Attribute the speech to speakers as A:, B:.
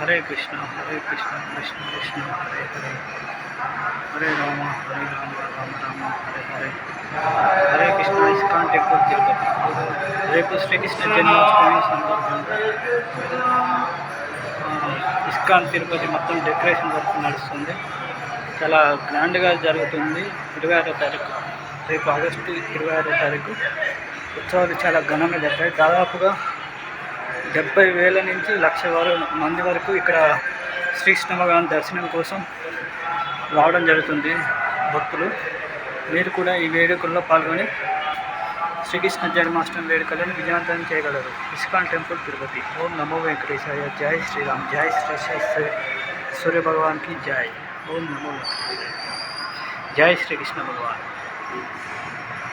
A: Hare Krishna Hare Krishna Krishna Krishna Hare Hare. Hare Rama Hare Rama Rama Rama Hare Hare. Hare Krishna ISKCON temple Tirupati. రేపు శ్రీకృష్ణ జన్మాష్టమి సందర్భంగా ISKCON Tirupati మొత్తం డెకరేషన్ వర్క్ నడుస్తుంది. చాలా గ్రాండ్గా జరుగుతుంది. ఇరవై ఆరో తారీఖు. రేపు ఆగస్టు ఇరవై ఆరో తారీఖు. ఉత్సవాలు చాలా ఘనంగా జరుగుతాయి దాదాపుగా డెబ్బై వేల నుంచి లక్ష మంది వరకు ఇక్కడ శ్రీకృష్ణ దర్శనం కోసం రావడం జరుగుతుంది భక్తులు. మీరు కూడా ఈ వేడుకల్లో పాల్గొని శ్రీకృష్ణ జన్మాష్టమి వేడుకలను విజయవంతం చేయగలరు. ISKCON temple Tirupati. ఓం నమో వెంకటేశాయ. జై శ్రీరామ్. జై శ్రీ సూర్య భగవాన్కి జై. ఓం నమో వెంకటేశాయ. జై శ్రీకృష్ణ భగవాన్.